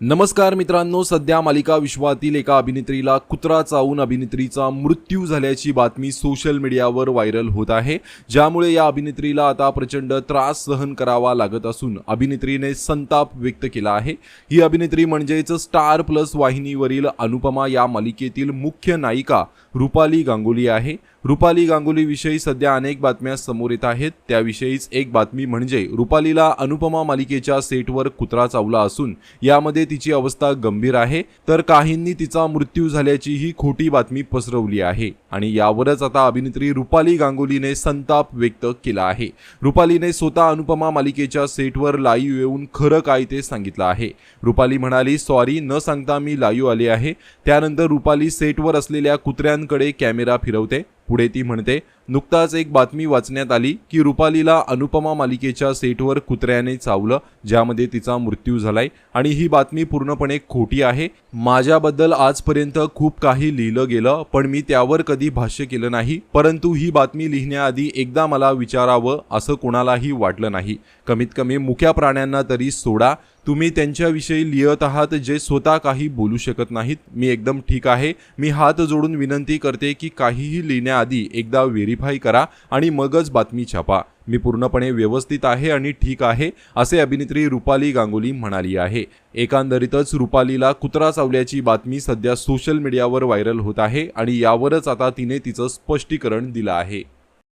नमस्कार मित्रांनो सध्या मालिका विश्वातील एका अभिनेत्रीला कुत्रा चावून अभिनेत्रीचा मृत्यू झाल्याची बातमी सोशल मीडियावर व्हायरल होत आहे. ज्यामुळे या अभिनेत्रीला आता प्रचंड त्रास सहन करावा लागत असून अभिनेत्रीने संताप व्यक्त केला आहे. ही अभिनेत्री म्हणजेच स्टार प्लस वाहिनीवरील अनुपमा या मालिकेतील मुख्य नायिका रुपाली गांगुली आहे. रुपाली गांगुलीविषयी सध्या अनेक बातम्या समोर येत आहेत. त्याविषयीच एक बातमी म्हणजे रुपालीला अनुपमा मालिकेच्या सेटवर कुत्रा चावला असून यामध्ये तिची अवस्था गंभीर आहे. तर काहींनी तिचा मृत्यू झाल्याची ही खोटी बातमी पसरवली आहे आणि यावरच आता अभिनेत्री रुपाली गांगुलीने संताप व्यक्त केला आहे. रुपालीने स्वतः अनुपमा मालिकेच्या सेटवर लाईव्ह येऊन खरं काय ते सांगितलं आहे. रुपाली म्हणाली सॉरी न सांगता मी लाईव्ह आली आहे. त्यानंतर रुपाली सेटवर असलेल्या कुत्र्यांकडे कॅमेरा फिरवते. पुढे ती म्हणते नुकताच एक बातमी वाचण्यात आली की रुपालीला अनुपमा मालिकेच्या सेटवर कुत्र्याने चावलं ज्यामध्ये तिचा मृत्यू झालाय. आणि ही बातमी पूर्णपणे खोटी आहे. माझ्याबद्दल आजपर्यंत खूप काही लिहिलं गेलं पण मी त्यावर कधी भाष्य केलं नाही. परंतु ही बातमी लिहिण्याआधी एकदा मला विचारावं असं कोणालाही वाटलं नाही. कमीत कमी मुक्या प्राण्यांना तरी सोडा. तुम्ही त्यांच्याविषयी लिहित आहात जे स्वतः काही बोलू शकत नाहीत. मी एकदम ठीक आहे. मी हात जोडून विनंती करते की काहीही लिहिण्याआधी एकदा व्हेरीफाय करा आणि मगच बातमी छापा. मी पूर्णपणे व्यवस्थित आहे आणि ठीक आहे असे अभिनेत्री रुपाली गांगुली म्हणाली आहे. एकंदरीतच रुपालीला कुत्रा चावल्याची बातमी सध्या सोशल मीडियावर व्हायरल होत आहे आणि यावरच आता तिने तिचं स्पष्टीकरण दिलं आहे.